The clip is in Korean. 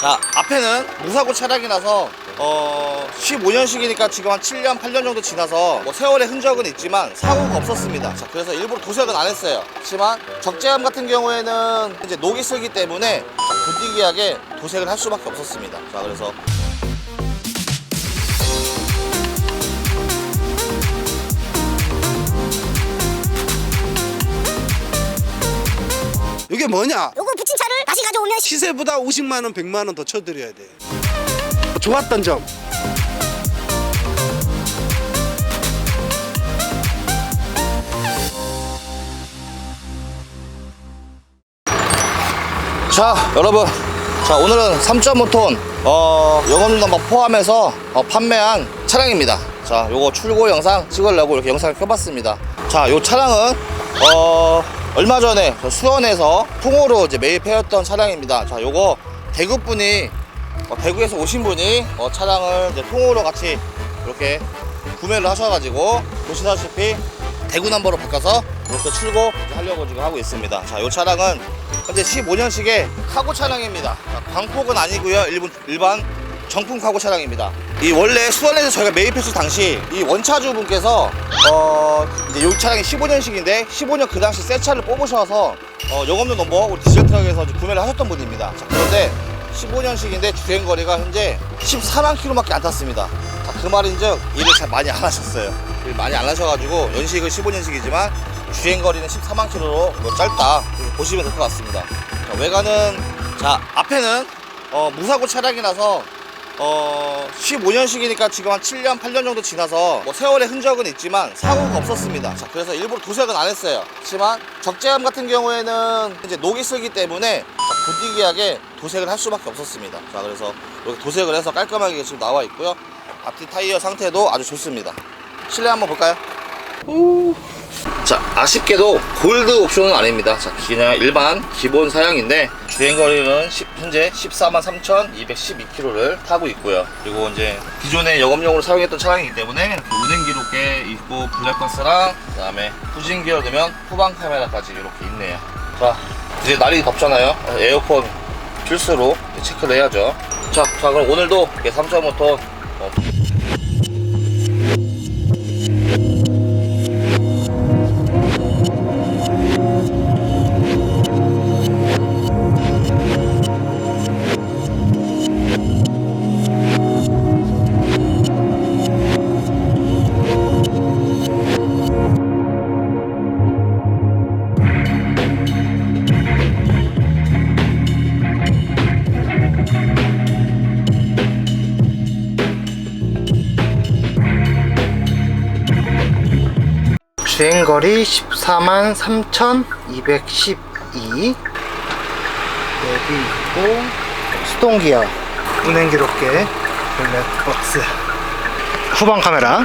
자 앞에는 무사고 차량이라서 어 15년식이니까 지금 한 7년 8년 정도 지나서 뭐 세월의 흔적은 있지만 사고가 없었습니다. 자 그래서 일부러 도색은 안 했어요. 하지만 적재함 같은 경우에는 이제 녹이 슬기 때문에 자, 부득이하게 도색을 할 수밖에 없었습니다. 자 그래서 뭐냐? 요거 붙인 차를 다시 가져오면 시세보다 50만 원, 100만 원 더 쳐드려야 돼. 좋았던 점. 자 여러분 자 오늘은 3.5톤 어 영업용 넘버 포함해서 어, 판매한 차량입니다 자 요거 출고 영상 찍으려고 이렇게 영상을 켜봤습니다 자 요 차량은 어 얼마 전에 저 수원에서 통으로 이제 매입해왔던 차량입니다 자 요거 대구 분이 어, 대구에서 오신 분이 어, 차량을 이제 통으로 같이 이렇게 구매를 하셔가지고 보시다시피 대구 넘버로 바꿔서 이렇게 출고 하려고 지금 하고 있습니다. 자, 이 차량은 현재 15년식의 카고 차량입니다. 자, 광폭은 아니고요. 일본, 일반 정품 카고 차량입니다. 이 원래 수원에서 저희가 매입했을 당시 이 원차주 분께서 어 이제 이 차량이 15년식인데 15년 그 당시 새 차를 뽑으셔서 어 영업용 넘버 우리 디젤 트럭에서 구매를 하셨던 분입니다. 자, 그런데 15년식인데 주행 거리가 현재 14만 킬로밖에 안 탔습니다. 자, 그 말인즉 일을 잘 많이 안 하셨어요. 일 많이 안 하셔가지고 연식은 15년식이지만 주행 거리는 14만 킬로로 뭐 짧다 보시면 될 것 같습니다. 자, 외관은 자 앞에는 어, 무사고 차량이라서 어 15년식이니까 지금 한 7년 8년 정도 지나서 뭐 세월의 흔적은 있지만 사고가 없었습니다. 자 그래서 일부러 도색은 안 했어요. 하지만 적재함 같은 경우에는 이제 녹이 슬기 때문에 자, 부득이하게 도색을 할 수밖에 없었습니다. 자 그래서 이렇게 도색을 해서 깔끔하게 지금 나와 있고요. 앞뒤 타이어 상태도 아주 좋습니다. 실내 한번 볼까요? 자 아쉽게도 골드 옵션은 아닙니다. 자 그냥 일반 기본 사양인데 주행거리는 시- 현재 14만 3,212km를 타고 있고요. 그리고 이제 기존에 영업용으로 사용했던 차량이기 때문에 이렇게 운행 기록에 있고 블랙박스랑 그 다음에 후진 기어 넣으면 후방 카메라까지 이렇게 있네요. 자 이제 날이 덥잖아요. 에어컨 필수로 체크를 해야죠. 자, 자 그럼 오늘도 3.5톤 어, 주행거리 14만 3,212 랩이 있고 수동기어. 운행 기록계 블랙박스. 후방 카메라